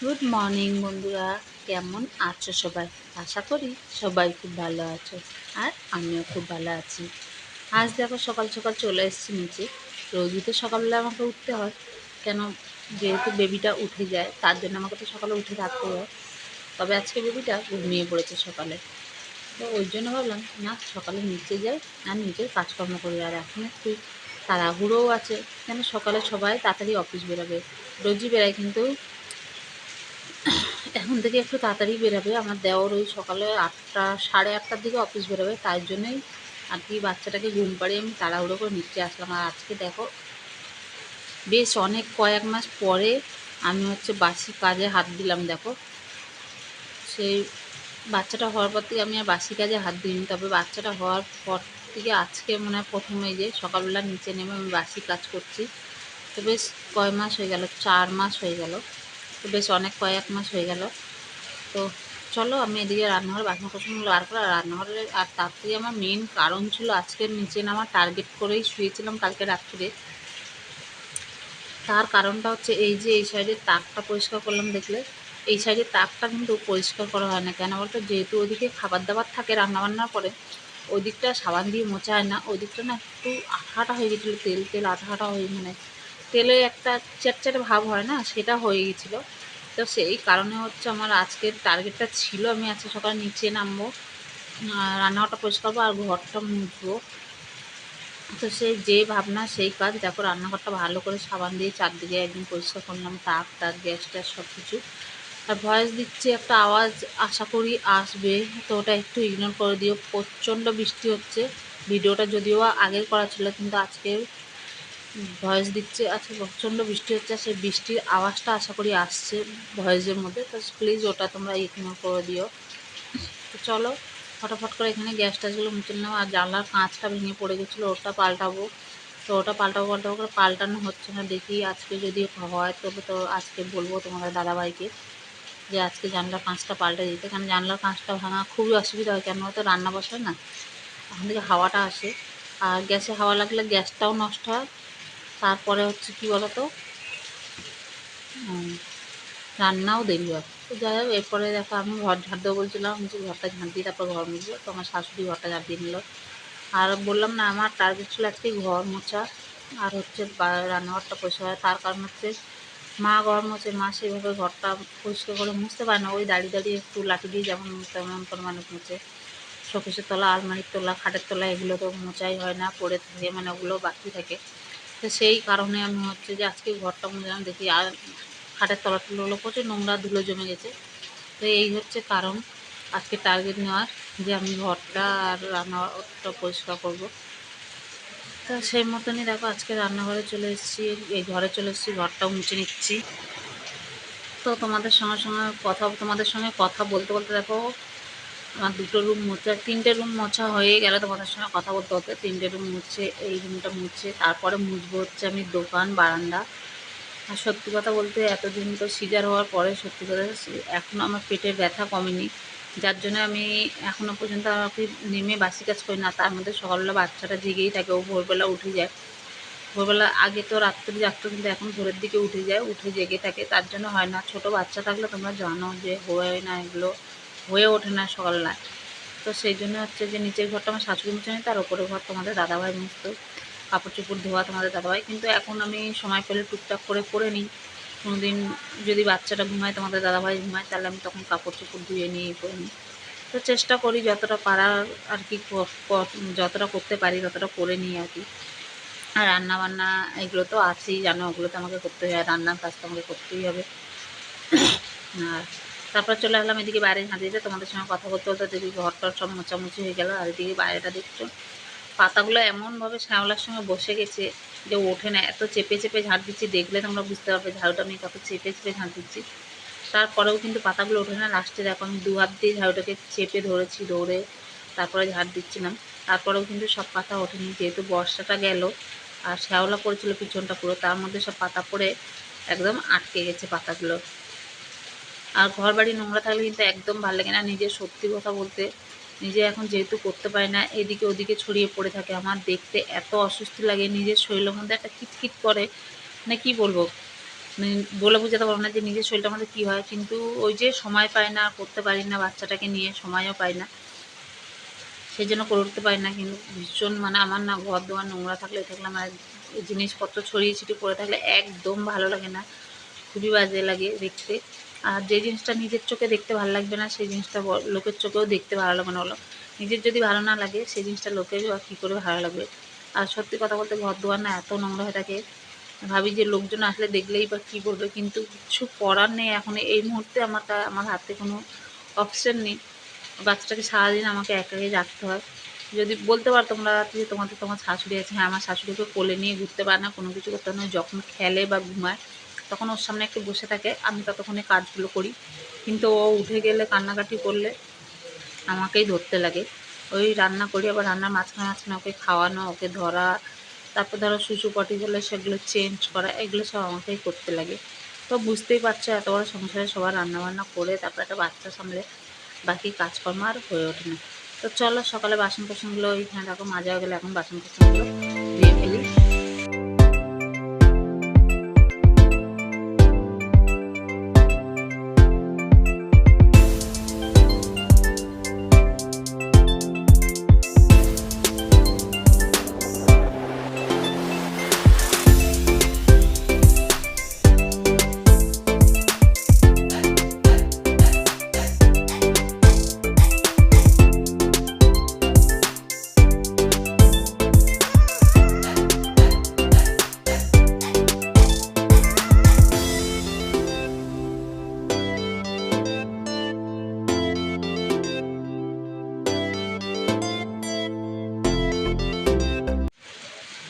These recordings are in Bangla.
গুড মর্নিং বন্ধুরা। কেমন আছো সবাই? আশা করি সবাই খুব ভালো আছো আর আমিও খুব ভালো আছি। আজ দেখো সকাল সকাল চলে এসেছি নিচে। রোজই তো সকালবেলা আমাকে উঠতে হয়। কেন? যেহেতু বেবিটা উঠে যায়, তার জন্য আমাকে তো সকালে উঠে থাকতে হয়। তবে আজকে বেবিটা ঘুমিয়ে পড়েছে সকালে। তো ওই জন্য ভাবলাম, না, সকালে নিচে যাই আর নিজের কাজকর্ম করি। আর এখন একটু তাড়াহুড়োও আছে। কেন? সকালে সবাই তাড়াতাড়ি অফিস বেরোবে। রোজই বেরায়, কিন্তু এখন থেকে একটু তাড়াতাড়ি বেরোবে। আমার দেওর ওই সকালে আটটা, সাড়ে আটটার দিকে অফিস বেরোবে, তাই জন্যই আর কি বাচ্চাটাকে ঘুম পাড়িয়ে আমি তাড়াহুড়ো করে নিচে আসলাম। আর আজকে দেখো, বেশ অনেক কয়েক মাস পরে আমি হচ্ছে বাসি কাজে হাত দিলাম, দেখো। সেই বাচ্চাটা হওয়ার পর থেকে আমি আর বাসি কাজে হাত দিইনি। তবে বাচ্চাটা হওয়ার পর থেকে আজকে মনে হয় প্রথমে যে সকালবেলা নিচে নেমে আমি বাসি কাজ করছি। তো বেশ কয় মাস হয়ে গেল, চার মাস হয়ে গেল। তো বেশ অনেক কয়েক মাস হয়ে গেল। তো চলো আমি এদিকে রান্নাঘরে বাসন কোসনগুলো বার করে আর রান্নাঘরে, আর তার থেকে আমার মেন কারণ ছিল আজকের নিচে নামা টার্গেট করেই শুয়েছিলাম কালকে রাত্রিরে তার কারণটা হচ্ছে এই যে এই সাইডের তাকটা পরিষ্কার করলাম দেখলে, এই সাইডের তাকটা কিন্তু পরিষ্কার করা হয় না। কেন বলতো? যেহেতু ওদিকে খাবার দাবার থাকে রান্নাবান্নার পরে ওই দিকটা সাবান দিয়ে মোছা হয় না। ওই দিকটা না একটু আঠাটা হয়ে গেছিল, তেল তেল আঠাটা হয়ে মানে তেলে একটা চ্যাটচ্যাটে ভাব হয় না, সেটা হয়ে গেছিল। তো সেই কারণে হচ্ছে আমার আজকের টার্গেটটা ছিল আমি আজকে সকালে নিচে নামবো রান্নাঘরটা পরিষ্কার করব আর ঘরটা মুছবো। তো সেই যে ভাবনা সেই কাজ, দেখো রান্নাঘরটা ভালো করে সাবান দিয়ে চারদিকে একদিন পরিষ্কার করলাম তাক তাক গ্যাস ট্যাস সব কিছু আর ভয়েস দিচ্ছে, একটা আওয়াজ আশা করি আসবে, তো ওটা একটু ইগনোর করে দিও। প্রচণ্ড বৃষ্টি হচ্ছে, ভিডিওটা যদিও আগের করা ছিল, কিন্তু আজকে ভয়েস দিচ্ছে আজকে প্রচণ্ড বৃষ্টি হচ্ছে সেই বৃষ্টির আওয়াজটা আশা করি আসছে ভয়েসের মধ্যে। তো প্লিজ ওটা তোমরা ইগনোর করে দিও। তো চলো, ফটাফট করে এখানে গ্যাস ট্যাসগুলো মুছে নিলাম। আর জানলার কাঁচটা ভেঙে পড়ে গেছিল, ওটা পাল্টাবো। তো ওটা পাল্টাবো পাল্টাবো করে পাল্টানো হচ্ছে না, দেখি আজকে যদি হয়, তবে তো আজকে বলব তোমাদের দাদাভাইকে যে আজকে জানলার কাঁচটা পাল্টে দিতে। কারণ জানলার কাঁচটা ভাঙা খুবই অসুবিধা হয়, কেন? তো রান্না বসায় না, ওখান থেকে হাওয়াটা আসে। আর গ্যাসে হাওয়া লাগলে গ্যাসটাও নষ্ট হয়। তারপরে হচ্ছে কি বলতো? রান্নাও দেরি হয়। তো যাই হোক, এরপরে দেখো আমি ঘর ঝাড় দেবো বলছিলাম যে ঘরটা ঝাঁট দিয়ে তারপর ঘর মুছবো। তো আমার শাশুড়ি ঘরটা ঝাঁট দিয়ে নিল। আর বললাম না, আমার টার্গেট ছিল আজকে ঘর মোছা। আর হচ্ছে রান্নাঘরটা পরিষ্কার হয়। তার কারণ হচ্ছে মা ঘর মোছে, মা সেভাবে ঘরটা পরিষ্কার করে মুছতে পারে না। ওই দাঁড়িয়ে দাঁড়িয়ে একটু লাঠি দিয়ে যেমন তেমন করে মানুষ মুছে। শোকেশের তলা, আলমারির তলা, খাটের তলা, এগুলো তো মোচাই হয় না। পড়ে থাকে মানে ওগুলো বাকি থাকে। তো সেই কারণে আমি হচ্ছে যে আজকে ঘরটা মুছলাম দেখি, আর খাটের তলা টুলোগুলো প্রচুর নোংরা ধুলো জমে গেছে। তো এই হচ্ছে কারণ, আজকে টার্গেট নেওয়ার যে আমি ঘরটা আর রান্নাঘরটা পরিষ্কার করব। তো সেই মতনই দেখো, আজকে রান্নাঘরে চলে এসেছি, এই ঘরে চলে এসেছি, ঘরটাও মুছে নিচ্ছি। তো তোমাদের সঙ্গে সঙ্গে কথা, তোমাদের সঙ্গে কথা বলতে বলতে দেখো আমার দুটো রুম মুছে, তিনটে রুম মোছা হয়ে গেলে তো তোমাদের সঙ্গে কথা বলতে হতে তিনটে রুম মুছে, এই রুমটা মুছে, তারপরে মুছবো হচ্ছে আমি দোকান, বারান্দা। আর সত্যি কথা বলতে এতদিন তো সিজার হওয়ার পরে সত্যি কথা এখনও আমার পেটের ব্যথা কমেনি। যার জন্য আমি এখনও পর্যন্ত আমাকে নেমে বাসি কাজ করি না, তার মধ্যে সকালবেলা বাচ্চাটা জেগেই থাকে, ও ভোরবেলা উঠে যায়। ভোরবেলা আগে তো রাত্রি জাগতো, কিন্তু এখন ভোরের দিকে উঠে যায়, উঠে জেগে থাকে। তার জন্য হয় না, ছোট বাচ্চা থাকলে তোমরা জানো যে হয় না এগুলো। হয়ে ওঠে না সকালবেলায় তো সেই জন্য হচ্ছে যে নিচের ঘরটা আমার শাশুড়ি মুছে নিই, তার উপরের ঘর তোমাদের দাদাভাই মুছতো। কাপড় চোপড় ধোয়া তোমাদের দাদাভাই, কিন্তু এখন আমি সময় পেলে টুকটাক করে করে নিই। কোনো দিন যদি বাচ্চাটা ঘুমায় তোমাদের দাদাভাই ঘুমায়, তাহলে আমি তখন কাপড় চোপড় ধুয়ে নিয়ে করে নিই। তো চেষ্টা করি যতটা পারার আর কি যতটা করতে পারি ততটা করে নিই আর কি। আর রান্না বান্না এগুলো তো আছেই, জানো, ওগুলো তো আমাকে করতেই হয় রান্নার কাজ তো আমাকে করতেই হবে। আর তারপর চলে আসলাম এদিকে বাইরে ঝাঁটিতে তোমাদের সঙ্গে কথা বলতে বলতে দেখি ঘরটার সব মোচামুচি হয়ে গেল। আর এদিকে বাইরেটা দেখছ? পাতাগুলো এমনভাবে শ্যাওলার সঙ্গে বসে গেছে যে ওঠে না। এত চেপে চেপে ঝাঁট দিচ্ছি, দেখলে তোমরা বুঝতে পারবে ঝাড়ুটা আমি কত চেপে চেপে ঝাঁট দিচ্ছি। তারপরেও কিন্তু পাতাগুলো ওঠে না। লাস্টে দেখো আমি দু হাত দিয়ে ঝাড়ুটাকে চেপে ধরেছি দৌড়ে তারপরে ঝাড় দিচ্ছিলাম। তারপরেও কিন্তু সব পাতা ওঠেনি। যেহেতু বর্ষাটা গেল আর শ্যাওলা পড়েছিল পিছনটা পুরো, তার মধ্যে সব পাতা পড়ে একদম আটকে গেছে পাতাগুলো। আর ঘর বাড়ি নোংরা থাকলে কিন্তু একদম ভালো লাগে না। নিজের সত্যি কথা বলতে, নিজে এখন যেহেতু করতে পারি না, এদিকে ওদিকে ছড়িয়ে পড়ে থাকে। আমার দেখতে এত অসুস্থ লাগে, নিজের শরীরের মধ্যে একটা কিটকিট করে। মানে কি বলব? মানে বলে বোঝাতে পারব না যে নিজের শরীরটা আমাদের কী হয়। কিন্তু ওই যে সময় পাই না, করতে পারি না, বাচ্চাটাকে নিয়ে সময়ও পাই না। সেই জন্য করে উঠতে পারি না। কিন্তু ভীষণ মানে আমার না ঘর দোয়ার নোংরা থাকলে থাকলে আমার জিনিসপত্র ছড়িয়ে ছিটিয়ে পড়ে থাকলে একদম ভালো লাগে না। খুবই বাজে লাগে দেখতে। আর যে জিনিসটা নিজের চোখে দেখতে ভালো লাগবে না, সেই জিনিসটা লোকের চোখেও দেখতে ভালো লাগবে না। নিজের যদি ভালো না লাগে, সেই জিনিসটা লোকের কী করে ভালো লাগবে? আর সত্যি কথা বলতে ঘর দুয়ার না এত নোংরা হয়ে থাকে। ভাবি যে লোকজন আসলে দেখলেই বা কী করবে কিন্তু কিছু করার নেই। এখন এই মুহূর্তে আমার আমার হাতে কোনো অপশন নেই। বাচ্চাটাকে সারাদিন আমাকে একাকে রাখতে হয়। যদি বলতে পারো তোমরা যে তোমাদের তোমার শাশুড়ি আছে হ্যাঁ আমার শাশুড়িকে কোলে নিয়ে ঘুরতে পারে না, কোনো কিছু করতে না। যখন খেলে বা ঘুমায় তখন ওর সামনে একটু বসে থাকে, আমি ততক্ষণে কাজগুলো করি। কিন্তু ও উঠে গেলে, কান্নাকাটি করলে আমাকেই ধরতে লাগে। ওই রান্না করি, আবার রান্নার মাঝখানে মাঝখানে ওকে খাওয়ানো, ওকে ধরা, তারপর ধরো শুশু পটি হলে সেগুলো চেঞ্জ করা, এগুলো সব আমাকেই করতে লাগে। তো বুঝতেই পারছ, এত বড় সংসারে সবার রান্নাবান্না করে তারপর একটা বাচ্চা সামলে বাকি কাজকর্ম আর হয়ে ওঠে না। তো চলো, সকালে বাসন কোসনগুলো ওইখানে দেখো মাজা গেলে এখন বাসন কোসনগুলো ধুয়ে ফেলি।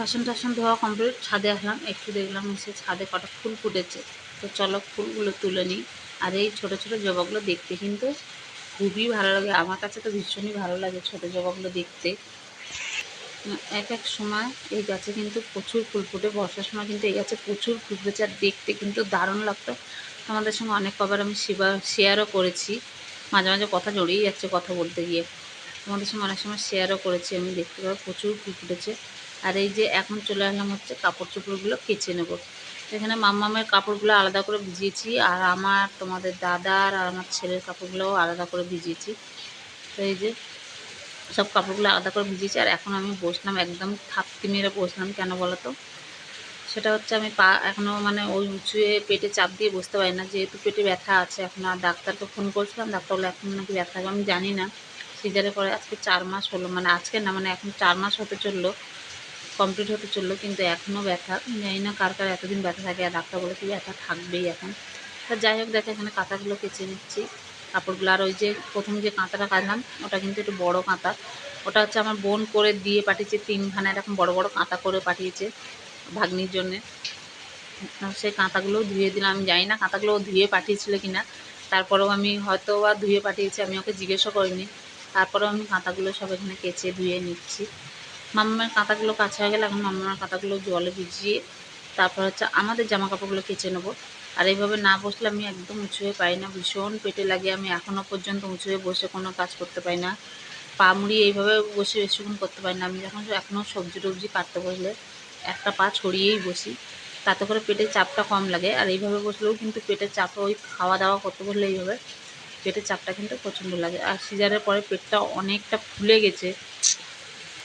বাসন টাসন ধোয়া কমপ্লিট ছাদে আসলাম, একটু দেখলাম এসে ছাদে কটা ফুল ফুটেছে। তো চলো ফুলগুলো তুলে নিই। আর এই ছোটো ছোটো জবাগুলো দেখতে কিন্তু খুবই ভালো লাগে। আমার কাছে তো ভীষণই ভালো লাগে ছোটো জবাগুলো দেখতে। এক এক সময় এই গাছে কিন্তু প্রচুর ফুল ফুটে, বর্ষার সময় কিন্তু এই গাছে প্রচুর ফুল ফুটেছে। আর দেখতে কিন্তু দারুণ লাগতো। আমাদের সঙ্গে অনেক কবার আমি শেয়ারও করেছি। মাঝে মাঝে কথা জড়িয়ে যাচ্ছে কথা বলতে গিয়ে। তোমাদের সঙ্গে অনেক সময় শেয়ারও করেছি আমি, দেখতে পাবো প্রচুর ফুল ফুটেছে। আর এই যে এখন চলে আসলাম হচ্ছে কাপড় চোপড়গুলো কেচে নেব। এখানে মাম্মামের কাপড়গুলো আলাদা করে ভিজিয়েছি আর আমার তোমাদের দাদার আর আমার ছেলের কাপড়গুলোও আলাদা করে ভিজিয়েছি। তো এই যে সব কাপড়গুলো আলাদা করে ভিজিয়েছি আর এখন আমি বসলাম একদম থাপতি মেরে বসলাম কেন বলো তো সেটা হচ্ছে আমি পা এখনও মানে ওই উঁচুয়ে পেটে চাপ দিয়ে বসতে পারি না, যেহেতু পেটে ব্যথা আছে এখন আর ডাক্তারকে ফোন করছিলাম, ডাক্তার বলে এখন নাকি ব্যথা আমি জানি না। সিজারে পরে আজকে চার মাস হলো মানে আজকে না মানে এখন চার মাস হতে চলল। কমপ্লিট হতে চলল, কিন্তু এখনও ব্যথা। জানি না কার কার এতদিন ব্যথা থাকে আর ডাক্তার বলে কি ব্যথা থাকবেই এখন। তা যাই হোক, দেখো এখানে কাঁথাগুলো কেচে নিচ্ছি। কাপড়গুলো আর ওই যে প্রথম যে কাঁথাটা কাটলাম ওটা কিন্তু একটু বড় কাঁথা। ওটা হচ্ছে আমার বোন করে দিয়ে পাঠিয়েছে তিনখানা, এরকম বড় বড় কাঁথা করে পাঠিয়েছে ভাগ্নির জন্যে। সেই কাঁথাগুলোও ধুয়ে দিলাম। আমি জানি না কাঁথাগুলো ধুয়ে পাঠিয়েছিল কি না তারপরেও আমি হয়তো বা ধুয়ে পাঠিয়েছি, আমি ওকে জিজ্ঞেসও করিনি। তারপরেও আমি কাঁথাগুলো সব এখানে কেচে ধুয়ে নিচ্ছি। মাম্মার কাঁথাগুলো কাছা হয়ে গেলে এখন মাম্মার কাঁথাগুলো জলে ভিজিয়ে তারপর হচ্ছে আমাদের জামা কাপড়গুলো কেচে নেব। আর এইভাবে না বসলে আমি একদম উঁচু হয়ে পাই না, ভীষণ পেটে লাগে। আমি এখনও পর্যন্ত উঁচু হয়ে বসে কোনো কাজ করতে পারি না। পা মুড়িয়ে এইভাবে বসে বেশিক্ষণ করতে পারি না। আমি যখন এখনও সবজি টবজি কাটতে বসলে একটা পা ছড়িয়েই বসি, তাতে করে পেটের চাপটা কম লাগে। আর এইভাবে বসলেও কিন্তু পেটের চাপে, ওই খাওয়া দাওয়া করতে বসলে এইভাবে পেটের চাপটা কিন্তু প্রচণ্ড লাগে। আর সিজারের পরে পেটটা অনেকটা ফুলে গেছে।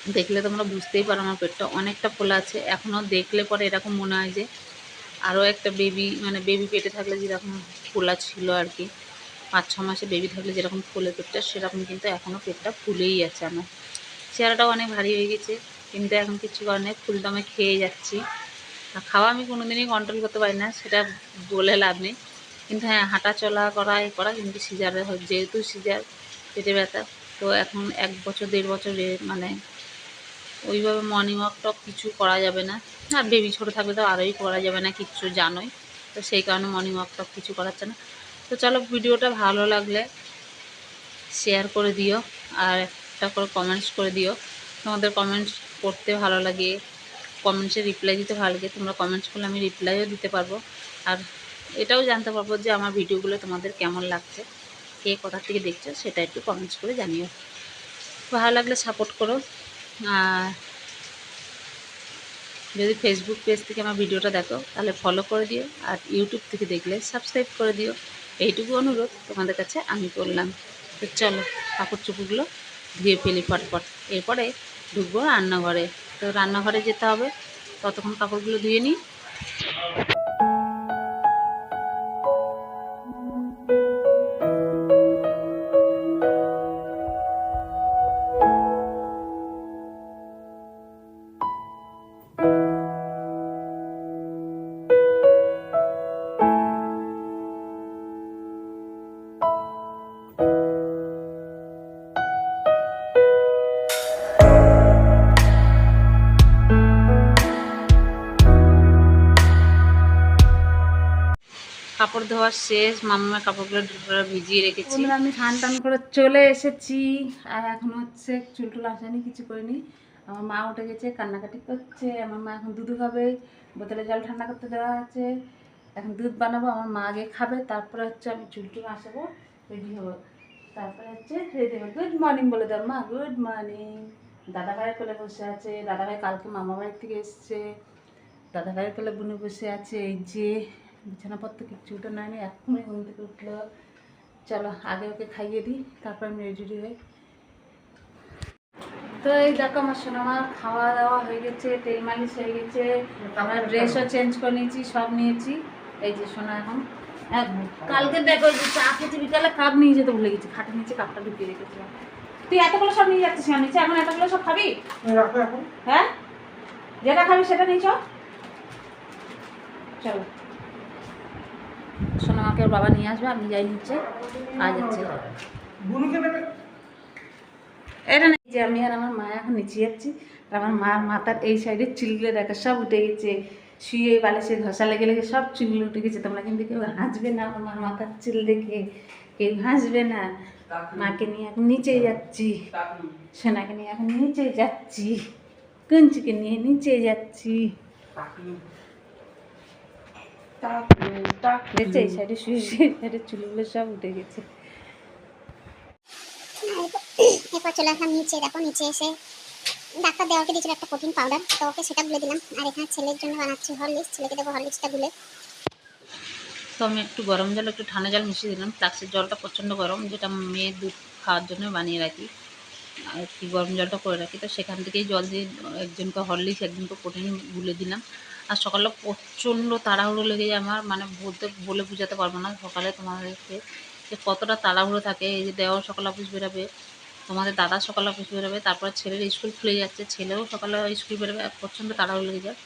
দেখলে তোমরা বুঝতেই পারো আমার পেটটা অনেকটা ফোলা আছে। এখনও দেখলে পরে এরকম মনে হয় যে আরও একটা বেবি মানে বেবি পেটে থাকলে যেরকম ফোলা ছিল আর কি পাঁচ ছ মাসে বেবি থাকলে যেরকম ফুলে পেটটা, সেরকম কিন্তু এখনও পেটটা ফুলেই আছে আমার। চেহারাটাও অনেক ভারী হয়ে গেছে, কিন্তু এখন কিছু কারণে ফুল দমে খেয়ে যাচ্ছি। আর খাওয়া আমি কোনো দিনই কন্ট্রোল করতে পারি না, সেটা বলে লাভ নেই। কিন্তু হ্যাঁ হাঁটা চলা করা, এ করা কিন্তু সিজারে, যেহেতু সিজার, পেটে ব্যথা, তো এখন এক বছর, দেড় বছর মানে ওইভাবে মর্নিং ওয়াক টক কিছু করা যাবে না। আর বেবি ছোটো থাকলে তো আরোই করা যাবে না, কিচ্ছু জানোই। তো সেই কারণে মর্নিং ওয়াক টক কিছু করাচ্ছে না। তো চলো ভিডিওটা ভালো লাগলে শেয়ার করে দিও আর একটা করে কমেন্টস করে দিও। তোমাদের কমেন্টস পড়তে ভালো লাগে কমেন্টসে রিপ্লাই দিতে ভালো লাগে, তোমরা কমেন্টস করলে আমি রিপ্লাইও দিতে পারব। আর এটাও জানতে পারব যে আমার ভিডিওগুলো তোমাদের কেমন লাগছে, কে কোথা থেকে দেখছ সেটা একটু কমেন্টস করে জানিও। ভালো লাগলে সাপোর্ট করো। আর যদি ফেসবুক পেজ থেকে আমার ভিডিওটা দেখো, তাহলে ফলো করে দিও আর ইউটিউব থেকে দেখলে সাবস্ক্রাইব করে দিও। এইটুকু অনুরোধ তোমাদের কাছে আমি করলাম। তো চলো কাপড় চোপড়গুলো ধুয়ে ফেলি ফটফট। এরপরে ঢুকবো রান্নাঘরে। তো রান্নাঘরে যেতে হবে। ততক্ষণ কাপড়গুলো ধুয়ে নিই। কাপড় ধোয়া শেষ মামার কাপড়গুলো দুপুরে ভিজিয়ে রেখেছি। আমি ঠান টান করে চলে এসেছি। আর এখন হচ্ছে চুল টুল আসেনি, কিছু করিনি। আমার মা উঠে গেছে, কান্নাকাটি করছে। আমার মা এখন দুধ খাবে, বোতলে জল ঠান্ডা করতে দেওয়া আছে। এখন দুধ বানাবো, আমার মা আগে খাবে, তারপরে হচ্ছে আমি চুল টুল আসাবো রেডি হব। তারপরে হচ্ছে রেডি হব। গুড মর্নিং বলে দাও, মা। গুড মর্নিং দাদা ভাইয়ের কোলে বসে আছে। দাদা ভাই কালকে মামা বাড়ির থেকে এসছে। দাদা ভাইয়ের কোলে বুনে বসে আছে। এই যে বিছানাপত্র কিচ্ছু উঠে নেয়নি এখনই ঘুম থেকে উঠল। চলো আগে ওকে খাইয়ে দিই তারপর আমি রেডি হই তো এই দেখো আমার আমার খাওয়া দাওয়া হয়ে গেছে তেল মালিশ হয়ে গেছে আমরা ড্রেসও চেঞ্জ করে নিয়েছি সব নিয়েছি। এই যে শোনা এখন কালকে দেখো যে চা খেতে বিকালে কাপ নিয়ে যেতে ভুলে গেছি খাটে নিচে কাপটা ঢুকিয়ে রেখেছিলাম। তুই এতগুলো সব নিয়ে যাচ্ছিস আমার নিচে এখন এতগুলো সব খাবি? হ্যাঁ? যেটা খাবি সেটা নিয়ে চল। সোনামাকে ওর বাবা নিয়ে আসবে আমি যাই নিচ্ছে কাজ আছে এটা নেই। যে আমি আর আমার মা এখন নিচে যাচ্ছি আমার মার মাথার এই সাইডে চুলগুলো দেখো সব উঠে গেছে। শুয়ে বালিশে ঘষা লেগে লেগে সব চুলগুলো উঠে গেছে। তোমরা কিন্তু কেউ হাসবে না আমার মাথার চুল দেখে কেউ হাসবে না। মাকে নিয়ে এখন নিচে যাচ্ছি। সোনাকে নিয়ে এখন নিচে যাচ্ছি। কুঞ্চিকে নিয়ে নিচে যাচ্ছি। দেখছে এই সাইডে শুয়ে শুয়ে সাইডে চুলগুলো সব উঠে গেছে। এরপর চলে আসলাম নিচে দেখো নিচে এসে ডাক্তার দেওয়াকে দিয়েছিল একটা প্রোটিন পাউডার তো ওকে সেটা গুলে দিলাম। আর এখানে ছেলের জন্য বানাচ্ছি হরলিক্স ছেলেকে দেবো হরলিক্সটা গুলে। তো আমি একটু গরম জল একটু ঠান্ডা জল মিশিয়ে দিলাম। ফ্লাক্সের জলটা প্রচণ্ড গরম যেটা মেয়ের দুধ খাওয়ার জন্য বানিয়ে রাখি। আর কি গরম জলটা করে রাখি তো সেখান থেকেই জল দিয়ে একজনকে হরলিক্স একজনকে প্রোটিন গুলে দিলাম। আর সকালে প্রচণ্ড তাড়াহুড়ো লেগে যায় আমার মানে বলতে, বলে বোঝাতে পারব না সকালে তোমাদেরকে যে কতটা তাড়াহুড়ো থাকে। এই যে দেওয়ার সকালে অফিস বেরোবে, তোমাদের দাদা সকালে অফিস বেরোবে, তারপরে ছেলের স্কুল খুলে যাচ্ছে, ছেলেও সকালে স্কুল বেরোবে প্রচণ্ড তাড়াহুড়ো লেগে যায়।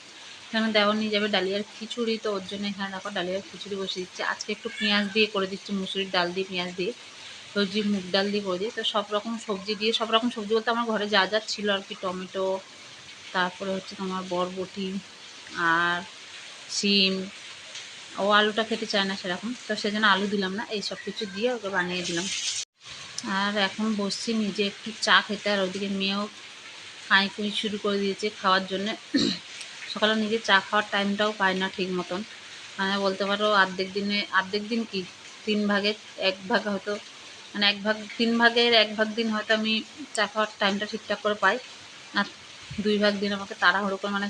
এখানে দেওয়া নিয়ে যাবে ডালিয়ার খিচুড়ি, তো ওর জন্য এখানে দেখো ডালিয়ার খিচুড়ি বসিয়ে দিচ্ছি। আজকে একটু পেঁয়াজ দিয়ে করে দিচ্ছি, মুসুরির ডাল দিয়ে, পেঁয়াজ দিয়ে। সবজি, মুগ ডাল দিয়ে করে দিই। তো সব রকম সবজি দিয়ে, সব রকম সবজি বলতে আমার ঘরে যা যা ছিল আর কি, টমেটো, তারপরে হচ্ছে তোমার বরবটি আর শিম, ও আলুটা খেতে চায় না সেরকম। তো সেজন্য আলু দিলাম না, এই সব কিছু দিয়ে ওকে বানিয়ে দিলাম। আর এখন বসছি নিজে একটু চা খেতে, আর ওদিকে মেয়েও খাই খুঁই শুরু করে দিয়েছে খাওয়ার জন্যে। সকালে নিজে চা খাওয়ার টাইমটাও পায় না ঠিক মতন। মানে বলতে পারো অর্ধেক দিনে, অর্ধেক দিন কি? তিন ভাগে, এক ভাগ হয়তো মানে এক ভাগ, তিন ভাগের এক ভাগ দিন হয়তো আমি চা খাওয়ার টাইমটা ঠিকঠাক করে পাই। আর দুই ভাগ দিন আমাকে তাড়াহুড়ো করে মানে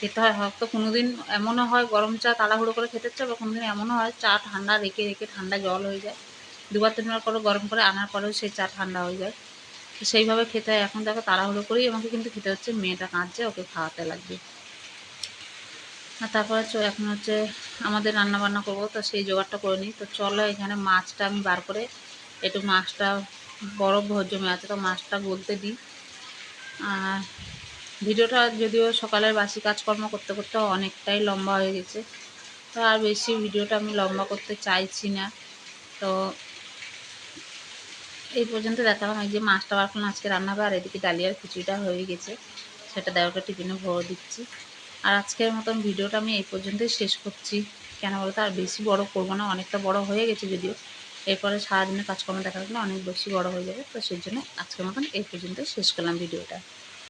খেতে হয়। হয়তো কোনো দিন এমনও হয় গরম চা তাড়াহুড়ো করে খেতে চাই বা কোনো দিন এমনও হয় চা ঠান্ডা রেখে রেখে ঠান্ডা জল হয়ে যায়। দুবার তিনবার করে গরম করে আনার পরেও সেই চা ঠান্ডা হয়ে যায়। তো সেইভাবে খেতে হয়। এখন দেখো তাড়াহুড়ো করেই আমাকে কিন্তু খেতে হচ্ছে। মেয়েটা কাঁদছে, ওকে খাওয়াতে লাগবে। আর তারপর হচ্ছে, এখন হচ্ছে আমাদের রান্না বান্না করব, তো সেই জোগাড়টা করে নিই। তো চলো এখানে মাছটা আমি বার করে, একটু মাছটা বরফ ভর জমে আছে, তো মাছটা গলতে দিই। আর ভিডিওটা যদিও সকালের বাসি কাজকর্ম করতে করতে অনেকটাই লম্বা হয়ে গেছে, তো আর বেশি ভিডিওটা আমি লম্বা করতে চাইছি না। তো এই পর্যন্ত দেখালাম, এই যে মাছটা বার আজকে রান্না আর এদিকে ডালিয়ার খিচুড়িটা হয়ে গেছে, সেটা দেওয়াটা টিফিনে ভরে দিচ্ছি। আর আজকের মতন ভিডিওটা আমি এই পর্যন্তই শেষ করছি। কেন বলতো, আর বেশি বড় করব না, অনেকটা বড় হয়ে গেছে যদিও। এরপরে সারাদিনের কাজকর্ম দেখা গেলে অনেক বেশি বড় হয়ে যাবে, তো সেই জন্য আজকের মতন এই পর্যন্তই শেষ করলাম ভিডিওটা।